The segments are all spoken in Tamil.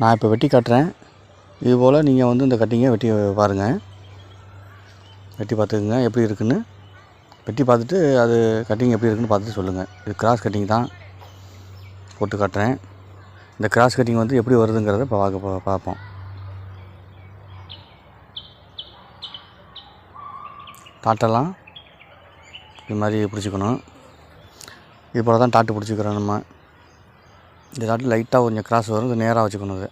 நான் இப்போ வெட்டி காட்டுறேன். இது போல் நீங்கள் வந்து இந்த கட்டிங்கை வெட்டி பாருங்கள் வெட்டி பார்த்துக்குங்க எப்படி இருக்குன்னு. வெட்டி பார்த்துட்டு அது கட்டிங் எப்படி இருக்குன்னு பார்த்துட்டு சொல்லுங்கள் இது கிராஸ் கட்டிங் தான். போட்டு காட்டுறேன். இந்த கிராஸ் கட்டிங் வந்து எப்படி வருதுங்கிறத இப்போ பார்க்க பார்ப்போம். டாட்டெல்லாம் இது மாதிரி பிடிச்சிக்கணும். இது போல் தான் டாட்டு பிடிச்சிக்கிறோம் நம்ம. இந்த தாட்டு லைட்டாக கொஞ்சம் கிராஸ் வரும் இது நேராக வச்சுக்கணும் இது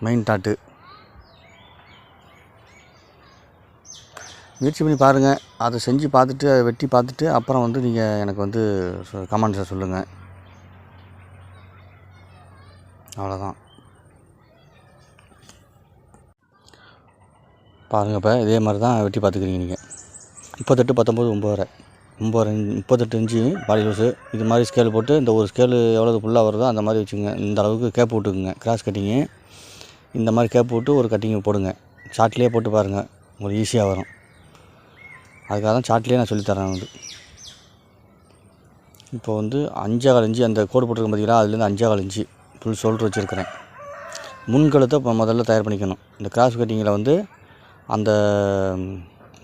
மெயின் டாட்டு முயற்சி பண்ணி பாருங்கள் அதை செஞ்சு பார்த்துட்டு அதை வெட்டி பார்த்துட்டு அப்புறம் வந்து நீங்கள் எனக்கு வந்து கமெண்ட்ஸை சொல்லுங்கள் அவ்வளோதான் பாருங்கள் இப்போ இதே மாதிரி தான் வெட்டி பார்த்துக்கிறீங்க நீங்கள் முப்பத்தெட்டு பத்தொம்போது ஒம்பது ஒம்பது முப்பத்தெட்டு இன்ச்சு பாடி லூஸு இது மாதிரி ஸ்கேல் போட்டு இந்த ஒரு ஸ்கேலு எவ்வளோ ஃபுல்லாக வருதோ அந்த மாதிரி வச்சுங்க இந்த அளவுக்கு கேப் விட்டுக்குங்க. கிராஸ் கட்டிங்கு இந்த மாதிரி கேப் விட்டு ஒரு கட்டிங்கை போடுங்க. சார்ட்லேயே போட்டு பாருங்கள் உங்களுக்கு ஈஸியாக வரும். அதுக்காக தான் சார்ட்லேயே நான் சொல்லித்தரேன் வந்து இப்போ வந்து அஞ்சேகால் இன்ச்சு அந்த கோடு போட்டிருக்கேன் பார்த்தீங்களா அதுலேருந்து அஞ்சேகால் இன்ச்சு ஃபுல் ஷோல்ட்ரு வச்சுருக்கிறேன். முன்கழுத்தை இப்போ முதல்ல தயார் பண்ணிக்கணும். இந்த கிராஸ் கட்டிங்கில் வந்து அந்த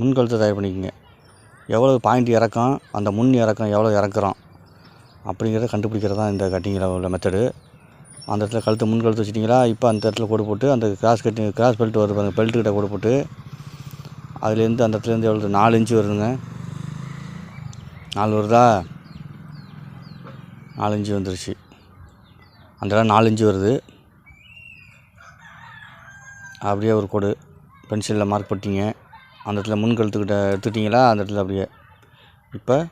முன்கழுத்தை தயார் பண்ணிக்கோங்க. எவ்வளோ பாயிண்ட் இறக்கம் அந்த முன் இறக்கம் எவ்வளோ இறக்குறோம் அப்படிங்கிறத கண்டுபிடிக்கிறது தான் இந்த கட்டிங்கில் உள்ள மெத்தடு அந்த இடத்துல கழுத்து முன் கழுத்து வச்சிட்டிங்களா? இப்போ அந்த இடத்துல கோடு போட்டு அந்த கிராஸ் கட்டிங் கிராஸ் பெல்ட் வருது பாருங்க பெல்ட்டு கிட்ட கோடு போட்டு அதுலேருந்து அந்த இடத்துலேருந்து எவ்வளோ நாலு இன்ச்சு வருதுங்க. நாலு வருதா? நாலு இன்ச்சு வந்துருச்சு. அந்த இடம் நாலு இன்ச்சு வருது. அப்படியே ஒரு கோடு பென்சிலில் மார்க் போட்டிங்க அந்த இடத்துல முன் கழுத்துக்கிட்ட எடுத்துட்டிங்களா? அந்த இடத்துல அப்படியே. இப்போ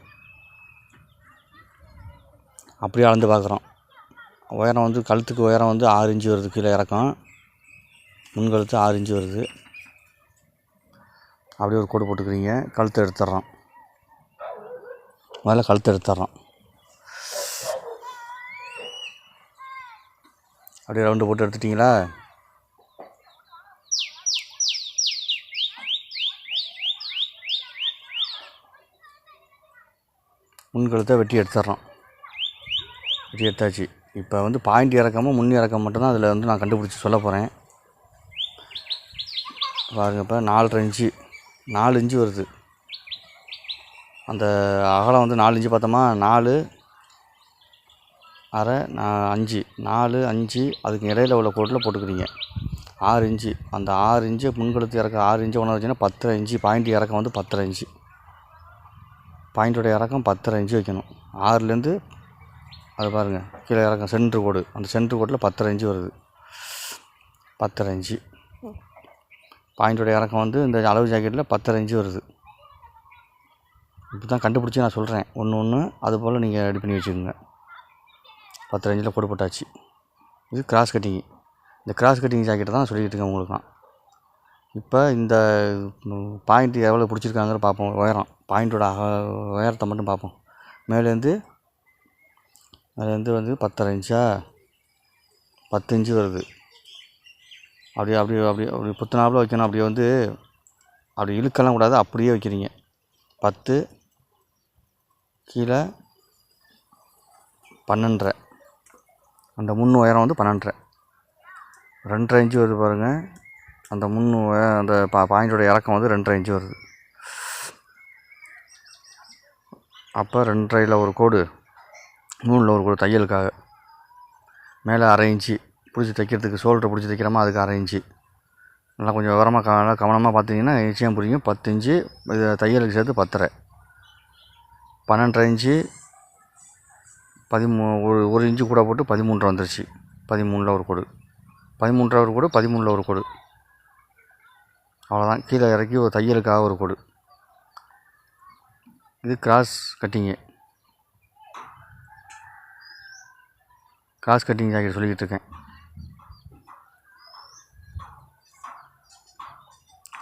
அப்படியே அளந்து பார்க்குறோம். உயரம் வந்து கழுத்துக்கு உயரம் வந்து ஆறு இன்ச்சு வருது கீழே இறக்கம். முன்கழுத்து ஆறு இன்ச்சு வருது. அப்படியே ஒரு கோடு போட்டுக்கிறீங்க. கழுத்தை எடுத்துட்றோம். முதல்ல கழுத்தை எடுத்துட்றோம். அப்படியே ரவுண்டு போட்டு எடுத்துட்டிங்களா? முன்கழுத்தை வெட்டி எடுத்துடுறோம் வெட்டி எடுத்தாச்சு. இப்போ வந்து பாயிண்ட் இறக்கமும் முன் இறக்கம் மட்டும்தான் அதில் வந்து நான் கண்டுபிடிச்சி சொல்ல போகிறேன் பாருங்க இப்போ நாலரை இன்ச்சு நாலு இன்ச்சு வருது. அந்த அகலம் வந்து நாலு இன்ச்சு பார்த்தோமா? நாலு அரை நான் அஞ்சு. நாலு அஞ்சு அதுக்கு இடையில உள்ள கோட்டில் போட்டுக்கிறீங்க. ஆறு இன்ச்சு. அந்த ஆறு இன்ச்சு முன்கழுத்து இறக்க ஆறு இன்ச்சு ஒன்று வச்சுன்னா பத்தரை இன்ச்சு. பாயிண்ட் இறக்கம் வந்து பத்தரை இன்ச்சு. பாயிண்டோட இறக்கம் பத்தரை இன்ச்சு வைக்கணும். ஆறுலேருந்து அது பாருங்கள் கீழே இறக்கம் சென்ட்ரு கோடு. அந்த சென்ட்ரு கோட்டில் பத்தரை இன்ச்சு வருது. பத்தரை இன்ச்சு. பாயிண்டோட இறக்கம் வந்து இந்த அளவு ஜாக்கெட்டில் பத்தரை இன்ச்சு வருது. இப்போ தான் கண்டுபிடிச்சி நான் சொல்கிறேன் ஒன்று ஒன்று அது போல் நீங்கள் ரெடி பண்ணி வச்சுக்கோங்க. பத்தரை இன்ச்சில் கோடு போட்டாச்சு. இது கிராஸ் கட்டிங்கு இந்த கிராஸ் கட்டிங் ஜாக்கெட்டை தான் சொல்லிக்கிட்டு இருக்கேன் உங்களுக்கு தான் இப்போ இந்த பாயிண்ட் எவ்வளோ பிடிச்சிருக்காங்கிற பார்ப்போம் உயரம். பாயிண்ட்டோட உயரத்தை மட்டும் பார்ப்போம். மேலேருந்து அதுலேருந்து வந்து பத்தரை இன்ச்சா? பத்து இன்ச்சு வருது. அப்படியே அப்படியே அப்படியே அப்படி புத்தனாப்பில் வைக்கணும். அப்படியே வந்து அப்படி இழுக்கெல்லாம் கூடாது. அப்படியே வைக்கிறீங்க. பத்து கீழே பன்னெண்டரை. அந்த முன் உயரம் வந்து பன்னெண்டரை. ரெண்டரை இன்ச்சு வருது பாருங்கள் அந்த முன் அந்த பா பாயிண்டோட இறக்கம் வந்து ரெண்டரை இன்ச்சு வருது. அப்போ ரெண்டரையில் ஒரு கோடு மூணில் ஒரு கோடு தையலுக்காக. மேலே அரை இன்ச்சு பிடிச்சி தைக்கிறதுக்கு ஷோல்டர் பிடிச்சி தைக்கிறோமா அதுக்கு அரை இன்ச்சு. நல்லா கொஞ்சம் விவரமாக க நல்லா கவனமாக பார்த்தீங்கன்னா நிச்சயம் புரியும். பத்து இன்ச்சு இது தையலுக்கு சேர்த்து பத்தரை. பன்னெண்டரை இன்ச்சு பதிமூ ஒரு ஒரு இன்ச்சு கூட போட்டு பதிமூன்றரை வந்துருச்சு. பதிமூணில் ஒரு கோடு. பதிமூன்றரை ஒரு கோடு பதிமூணில் ஒரு கோடு. அவ்வளோதான் கீழே இறக்கி ஒரு தையலுக்காக ஒரு கோடு. இது cross cutting cross cutting jacket சொல்லிக்கிட்டு இருக்கேன்.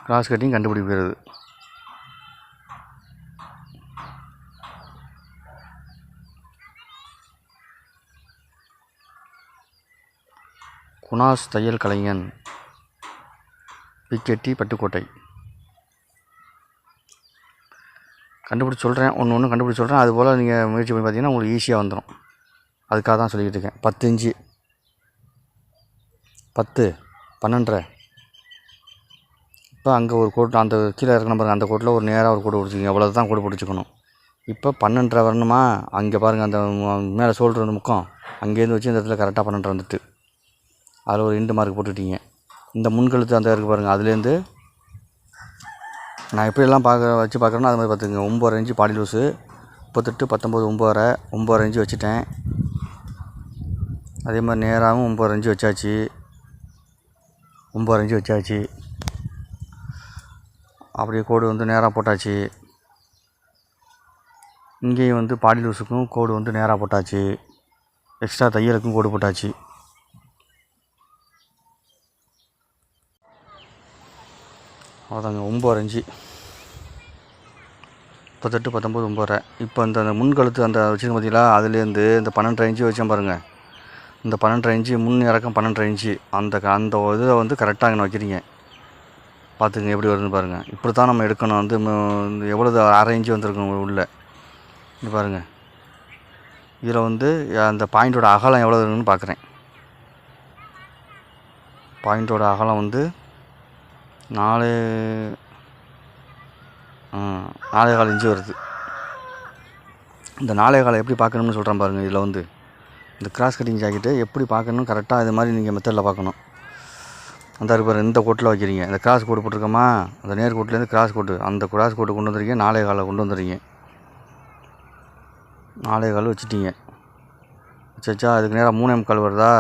கிராஸ் கட்டிங் கண்டுபிடிக்கிறது. குணாஸ் தையல் கலைஞன் பிக்கெட்டி பட்டுக்கோட்டை. கண்டுபிடிச்சி சொல்கிறேன் ஒன்று ஒன்று கண்டுபிடிச்சி சொல்கிறேன் அதுபோல் நீங்கள் முயற்சி பண்ணி பார்த்தீங்கன்னா உங்களுக்கு ஈஸியாக வந்துடும் அதுக்காக தான் சொல்லிக்கிட்டு இருக்கேன். பத்து இஞ்சி பத்து பன்னெண்டரை. இப்போ அங்கே ஒரு கோடு அந்த கீழே இருக்கணும் பாருங்கள் அந்த கோட்டில் ஒரு நேராக ஒரு கோடு பிடிச்சிங்க எவ்வளோ தான் கோடு பிடிச்சிக்கணும். இப்போ பன்னெண்டரை வரணுமா? அங்கே பாருங்கள் அந்த மேலே ஷோல்டர் வந்து முக்கம். அங்கேருந்து வச்சு இந்த இடத்துல கரெக்டாக பன்னெண்டரை வந்துட்டு. அதில் ஒரு இண்டு மார்க் போட்டுட்டீங்க. இந்த முன்கழுத்து அந்த இருக்குது பாருங்கள் அதுலேருந்து நான் எப்படியெல்லாம் பார்க்க வச்சு பார்க்குறேன்னா அது மாதிரி பார்த்துங்க ஒம்பது இன்ச்சு பாடி லூஸு. முப்பத்தெட்டு பத்தொம்பது ஒம்பதரை. ஒம்பது இன்ச்சு வச்சுட்டேன். அதே மாதிரி நேராகவும் ஒம்பது இன்ச்சு வச்சாச்சு. ஒம்பது இன்ச்சு வச்சாச்சு. அப்படியே கோடு வந்து நேராக போட்டாச்சு. இங்கேயும் வந்து பாடி லூஸுக்கும் கோடு வந்து நேராக போட்டாச்சு. எக்ஸ்ட்ரா தையலுக்கும் கோடு போட்டாச்சு. அதாங்க ஒம்பது இன்ச்சு முப்பத்தெட்டு பத்தொம்பது ஒம்பது இப்போ இந்த அந்த முன்கழுத்து அந்த வச்சுருக்க பார்த்தீங்களா அதுலேருந்து இந்த பன்னெண்டரை இன்ச்சு வச்சேன் பாருங்கள் இந்த பன்னெண்டரை இன்ச்சு முன் இறக்கம் பன்னெண்டரை இன்ச்சு. அந்த அந்த இதை வந்து கரெக்டாக இங்கே வைக்கிறீங்க. பார்த்துங்க எப்படி வருதுன்னு பாருங்கள் இப்படி தான் நம்ம எடுக்கணும். வந்து எவ்வளோ அரை இன்ச்சு வந்திருக்கும் உள்ள. இங்கே பாருங்கள் இதில் வந்து அந்த பாயிண்ட்டோட அகலம் எவ்வளோ இருக்குன்னு பார்க்குறேன் பாயிண்ட்டோட அகலம் வந்து நாலு ஆ, நாலே கால் இன்ச்சு வருது. இந்த நாலே காலை எப்படி பார்க்கணும்னு சொல்கிறேன் பாருங்கள் இதில் வந்து. இந்த கிராஸ் கட்டிங் ஜாக்கெட்டு எப்படி பார்க்கணும் கரெக்டாக இது மாதிரி நீங்கள் மெத்தடில் பார்க்கணும். அந்த இருப்பார் இந்த கோட்டில் வைக்கிறீங்க. இந்த கிராஸ் கோட்டு போட்டிருக்கோமா? அந்த நேர் கோட்லேருந்து கிராஸ் கோட்டு அந்த கிராஸ் கோட்டு கொண்டு வந்துருக்கீங்க நாலே காலை கொண்டு வந்துடுறீங்க நாலே கால் வச்சுட்டீங்க. வச்சா அதுக்கு நேராக மூணே முக்கால் வருதா?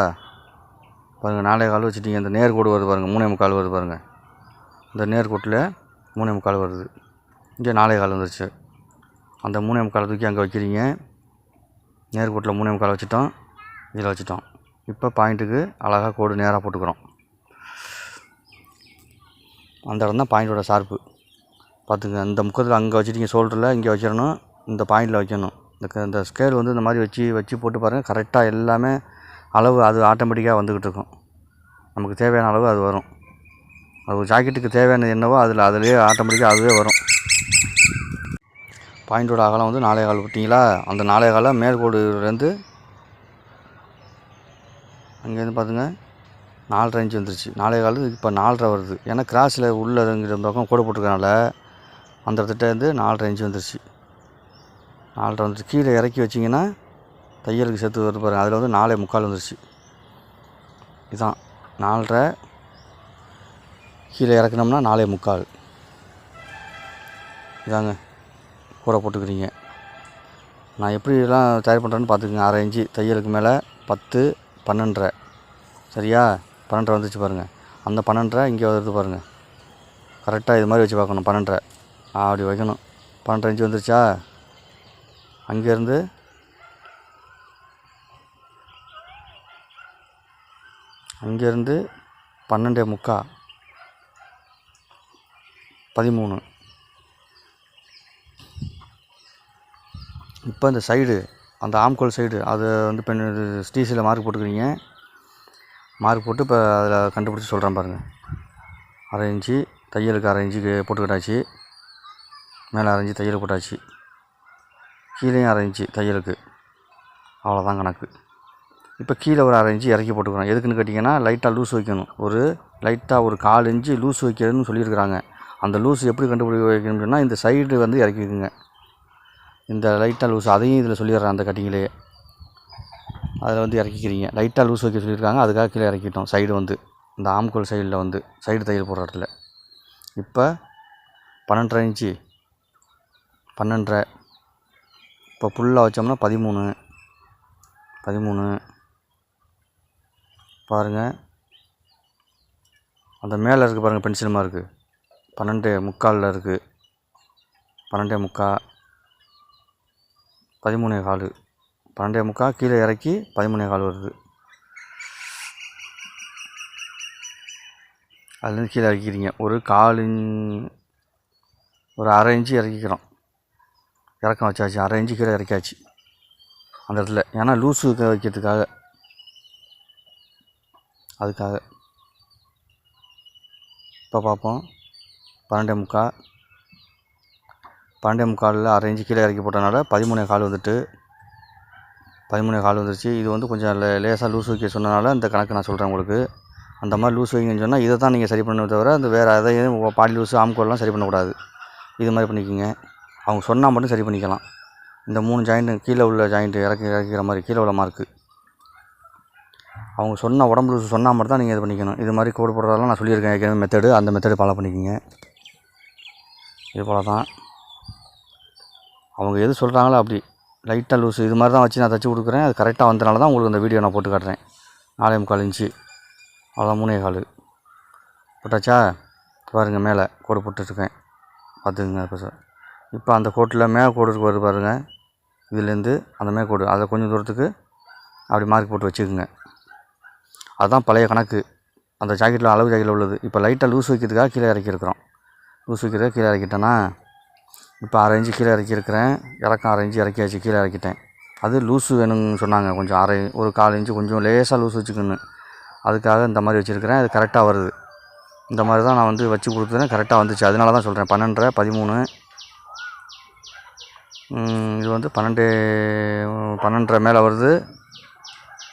பாருங்கள் நாலே கால் வச்சுட்டீங்க. அந்த நேர் கோடு வருது பாருங்கள் மூணே முக்கால் வருது பாருங்கள் இந்த நேர்கோட்டில் மூணே முக்கால் வருது. இங்கே நாலே கால் வந்துருச்சு. அந்த மூணே முக்கால் தூக்கி அங்கே வைக்கிறீங்க. நேர்கோட்டில் மூணே முக்கால் வச்சுட்டோம். இதில் வச்சுட்டோம். இப்போ பாயிண்ட்டுக்கு அழகாக கோடு நேராக போட்டுக்கிறோம். அந்த இடம் தான் பாயிண்ட்டோட ஷார்ப்பு பார்த்துங்க இந்த முக்கத்தில் அங்கே வச்சுட்டீங்க ஷோல்டரில் இங்கே வச்சிடணும் இந்த பாயிண்டில் வைக்கணும். இந்த இந்த ஸ்கேல் வந்து இந்த மாதிரி வச்சு வச்சு போட்டு பாருங்கள் கரெக்டாக எல்லாமே அளவு அது ஆட்டோமேட்டிக்காக வந்துக்கிட்டு இருக்கும். நமக்கு தேவையான அளவு அது வரும். அது ஒரு ஜாக்கெட்டுக்கு தேவையானது என்னவோ அதில் அதுலேயே ஆட்டோமேட்டிக்காக அதுவே வரும். பாயிண்டோட அகலம் வந்து நாலே கால் விட்டிங்களா? அந்த நாலே காலை மேற்கோடுலேருந்து அங்கேருந்து பார்த்துங்க நாலரை இன்ச் வந்துருச்சு. நாலே கால் இப்போ நாலரை வருது. ஏன்னா கிராஸில் உள்ளங்கிற பக்கம் கூட போட்டிருக்கனால அந்த இடத்துட்டேருந்து நாலரை இன்ச் வந்துருச்சு. நாலரை வந்துருச்சு கீழே இறக்கி வச்சிங்கன்னா தையலுக்கு சேர்த்து வந்து பாருங்கள் அதில் வந்து நாலே முக்கால் வந்துருச்சு. இதுதான் நாலரை கீழே இறக்குனோம்னா நாலே முக்கால். இதாங்க கூரை போட்டுக்கிறீங்க. நான் எப்படிலாம் தயார் பண்ணுறேன்னு பார்த்துக்குங்க. அரை இன்ச்சு தையலுக்கு மேலே பத்து பன்னெண்டரை. சரியா? பன்னெண்டரை வந்துச்சு பாருங்கள் அந்த பன்னெண்டரை இங்கே வருது பாருங்கள் கரெக்டாக இது மாதிரி வச்சு பார்க்கணும் பன்னெண்டரை. அப்படி வைக்கணும். பன்னெண்டரை இன்ச்சு வந்துருச்சா? அங்கேருந்து அங்கேருந்து பன்னெண்டே முக்கா. பதிமூணு. இப்போ இந்த சைடு அந்த ஆம்கோல் சைடு அதை வந்து பெண் இது மார்க் போட்டுக்கிறீங்க. மார்க் போட்டு இப்போ அதில் கண்டுபிடிச்சி சொல்கிறேன் பாருங்கள் அரை இன்ச்சு தையலுக்கு அரை இன்ச்சுக்கு போட்டுக்கிட்டாச்சு. மேலே அரை இன்ச்சு தையல் போட்டாச்சு. கீழேயும் அரை இன்ச்சு தையலுக்கு. அவ்வளோதான் கணக்கு. இப்போ கீழே ஒரு அரை இன்ச்சு இறக்கி போட்டுக்கிறோம். எதுக்குன்னு கேட்டிங்கன்னா லைட்டாக லூஸ் வைக்கணும். ஒரு லைட்டாக ஒரு கால் இன்ச்சு லூஸ் வைக்கிறதுன்னு சொல்லியிருக்கிறாங்க. அந்த லூஸ் எப்படி கண்டுபிடிக்க வைக்கணும்னு சொன்னால் இந்த சைடு வந்து இறக்கி வைக்குங்க இந்த லைட்டாக லூஸ் அதையும் இதில் சொல்லிடுறேன் அந்த கட்டிங்கிலே. அதில் வந்து இறக்கிக்கிறீங்க. லைட்டாக லூஸ் வைக்க சொல்லியிருக்காங்க அதுக்காக கீழே இறக்கிட்டோம் சைடு வந்து. இந்த ஆம்கோல் சைடில் வந்து சைடு தையல் போடுற இடத்துல. இப்போ பன்னெண்டரை இன்ச்சு பன்னெண்டரை. இப்போ ஃபுல்லாக வச்சோம்னா பதிமூணு. பதிமூணு. பாருங்கள் அந்த மேலே இருக்குது பாருங்கள் பென்சில் மார்க்கு பன்னெண்டு முக்காலில் இருக்குது பன்னெண்டே முக்கா பதிமூணே கால். பன்னெண்டே முக்கால் கீழே இறக்கி பதிமூணே கால் வருது. அதுலேருந்து கீழே இறக்கிக்கிறீங்க ஒரு கால் இன்- ஒரு அரை இன்ச்சு இறக்கிக்கிறோம். இறக்கம் வச்சாச்சு. அரை இன்ச்சு கீழே இறக்கியாச்சு. அந்த இடத்துல. ஏன்னா லூஸு வைக்கிறதுக்காக. அதுக்காக. இப்போ பார்ப்போம். பன்னெண்டே முக்கால் பன்னெண்டே முக்காலில் அரை இன்ச்சு கீழே இறக்கி போட்டனால பதிமூணே கால் வந்துட்டு. பதிமூணே கால் வந்துருச்சு. இது வந்து கொஞ்சம் லே லேசாக லூஸ் வைக்க சொன்னனால இந்த கணக்கு நான் சொல்கிறேன் உங்களுக்கு. அந்த மாதிரி லூஸ் வைங்கன்னு சொன்னால் இதை தான் நீங்கள் சரி பண்ண தவிர அந்த வேறு எதையும் பாடி லூஸு ஆம்கோல்லாம் சரி பண்ணக்கூடாது. இது மாதிரி பண்ணிக்கோங்க. அவங்க சொன்னால் மட்டும் சரி பண்ணிக்கலாம். இந்த மூணு ஜாயிண்ட்டு கீழே உள்ள ஜாயிண்ட்டு இறக்கி இறக்கிற மாதிரி கீழே உள்ள மார்க்கு அவங்க சொன்ன உடம்பு லூஸ் சொன்னால் மட்டும் தான் நீங்கள் இது பண்ணிக்கணும். இது மாதிரி கோடு போடுறதெல்லாம் நான் சொல்லியிருக்கேன். ஏற்கனவே மெத்தடு அந்த மெத்தடு ஃபாலோ பண்ணிக்கோங்க. இது போல் தான். அவங்க எது சொல்கிறாங்களோ அப்படி. லைட்டாக லூஸு இது மாதிரி தான் வச்சு நான் தைச்சி கொடுக்குறேன். அது கரெக்டாக வந்தனால தான் உங்களுக்கு இந்த வீடியோ நான் போட்டு காட்டுறேன். நாலே முக்கால் இன்ச்சு. அவ்வளோ மூணே கால். போட்டாச்சா? பாருங்கள் மேலே கோடு போட்டுட்ருக்கேன். பார்த்துக்குங்க இப்போ சார். இப்போ அந்த கோட்டில் மேலே கோடு இருக்கு வருது பாருங்கள் இதுலேருந்து அந்த மேல் கோடு. அதை கொஞ்சம் தூரத்துக்கு அப்படி மார்க் போட்டு வச்சுக்கோங்க. அதுதான் பழைய கணக்கு. அந்த ஜாக்கெட்டில் அளவு ஜாக்கெட்டில் உள்ளது. இப்போ லைட்டாக லூஸ் வைக்கிறதுக்காக கீழே இறக்கியிருக்கிறோம். லூஸ் வைக்கிறதுக்காக கீழே இறக்கிட்டேன்னா இப்போ அரை இன்ச்சு கீழே இறக்கியிருக்கிறேன். இறக்கம் அரை இன்ச்சு இறக்கியாச்சு கீழே இறக்கிட்டேன். அது லூஸு வேணும்னு சொன்னாங்க கொஞ்சம் அரை ஒரு கால் இன்ச்சு கொஞ்சம் லேசாக லூஸ் வச்சுக்கணும் அதுக்காக இந்த மாதிரி வச்சுருக்கிறேன். அது கரெக்டாக வருது. இந்த மாதிரி தான் நான் வந்து வச்சு கொடுத்தேன் கரெக்டாக வந்துச்சு. அதனால தான் சொல்கிறேன் பன்னெண்டரை பதிமூணு. இது வந்து பன்னெண்டு பன்னெண்டரை மேலே வருது.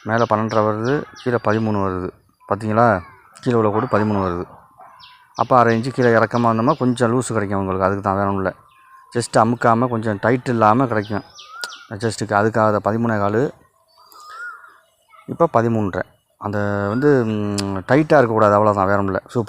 மேலே பன்னெண்டரை வருது. கீழே பதிமூணு வருது. பார்த்தீங்களா? கீழே உள்ள கூட பதிமூணு வருது. அப்போ அரை இன்ச்சு கீழே இறக்கமாக இருந்தோம்னா கொஞ்சம் லூஸு கிடைக்கும் உங்களுக்கு. அதுக்கு தான் வேற ஜஸ்ட்டு இல்லை. அமுக்காமல் கொஞ்சம் டைட் இல்லாமல் கிடைக்கும். ஜஸ்ட்டுக்கு அதுக்காக அதை பதிமூணே கால். இப்போ பதிமூன்றரை. அந்த வந்து டைட்டாக இருக்கக்கூடாது. அவ்வளோதான் வேற ஒன்றும் இல்லை. சூப்பராக